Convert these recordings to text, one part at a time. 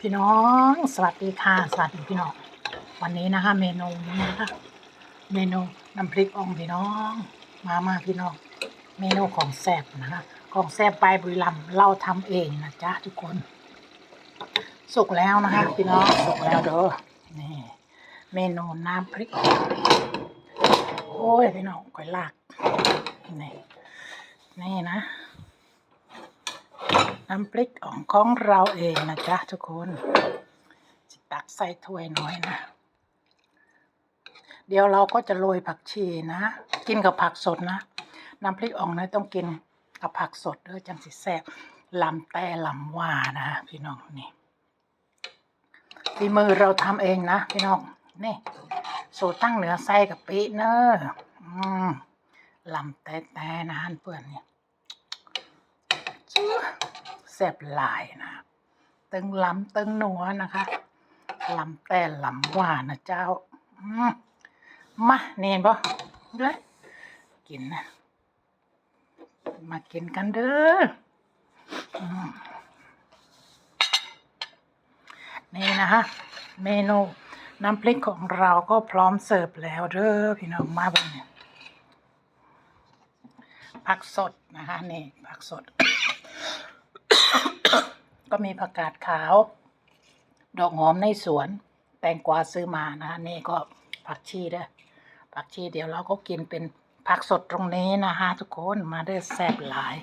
พี่น้องสวัสดีค่ะ สวัสดีพี่น้อง วันนี้นะคะ เมนูนี้นะคะเมนูน้ำพริกอ่องพี่น้อง มามาพี่น้อง เมนูของแซ่บนะคะของแซ่บไปบุรีรัมเราทำเองนะจ๊ะทุกคน สุกแล้วนะคะ พี่น้องสุกแล้วเด้อนี่ เมนูน้ำพริกอ่องโอ้ยพี่น้องก่อยลากนี่นี่นะ น้ำพริกอ่องของเราเองนะจ๊ะทุกคนจะตักใส่ถ้วยน้อยนะ เดี๋ยวเราก็จะโรยผักชีนะ กินกับผักสดนะ น้ำพริกอ่องนะต้องกินกับผักสดเด้อจังสิแซ่บลำแต่ลำว่านะพี่น้องนี่ฝีมือเราทำเองนะพี่น้องนี่สูตรตั้งเหนือไส้กับปีเนอะอืมลำแต่แต่นะฮันเพื่อนเนี่ย แซ่บหลายนะตึงล้ำตึงหนัวนะคะลำแต่ล้ำว่านนะเจ้ามาเนียนปะเลยกินนะมากินกันเด้ออืมนี่นะคะเมนูน้ำพริกของเราก็พร้อมเสิร์ฟแล้วเด้อพี่น้องมาบ้างเนี่ยผักสดนะคะนี่ผักสด ก็มีผักกาดขาว ดอกหอมในสวน แตงกวาซื้อมานะคะนี่ก็ผักชีเด้อผักชีเดี๋ยวเราก็กินเป็นผักสดตรงนี้นะคะทุกคนมาเด้อแซ่บหลาย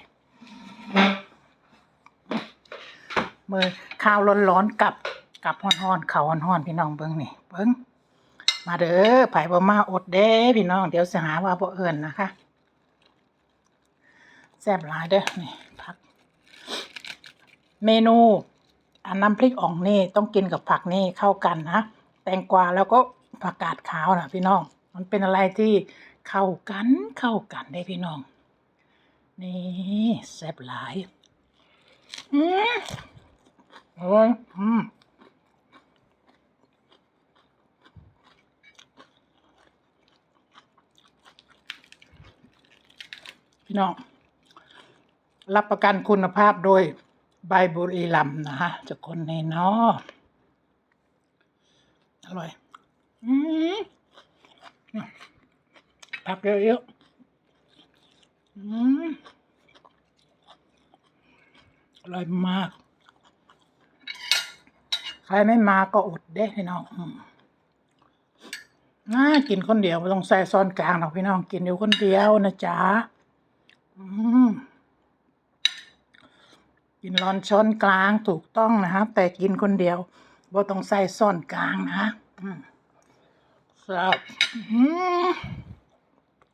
มือข้าวร้อนๆกับกับฮ้อนๆข้าวฮ้อนๆพี่น้องเบิ้งนี่เบิ้งมาเด้อไผ่บ่มาอดเด้พี่น้อง เดี๋ยวสิหาว่าบ่เอิ้นนะคะ แซ่บหลายเด้อนี่ เมนูอันน้ำพริกอ่องนี่ต้องกินกับผักนี่เข้ากันนะแตงกวาแล้วก็ผักกาดขาวนะพี่น้อง มันเป็นอะไรที่เข้ากันเข้ากันได้พี่น้อง นี่แซ่บหลาย อืมโอ้ยอืมพี่น้อง รับประกันคุณภาพโดย ใบบุรีลำนะฮะจากคนในนออร่อย อืมผักเยอะๆอืมอร่อยมาก ใครไม่มาก็อดเด้พี่น้องน่ากินคนเดียวไม่ต้องใส่ซอนกลางหรอกพี่น้อง กินอยู่คนเดียวนะจ๊ะ อืม กินร้อนช้อนกลางถูกต้องนะครับ แต่กินคนเดียวบ่ต้องใส่ซ่อนกลางนะอืมครับ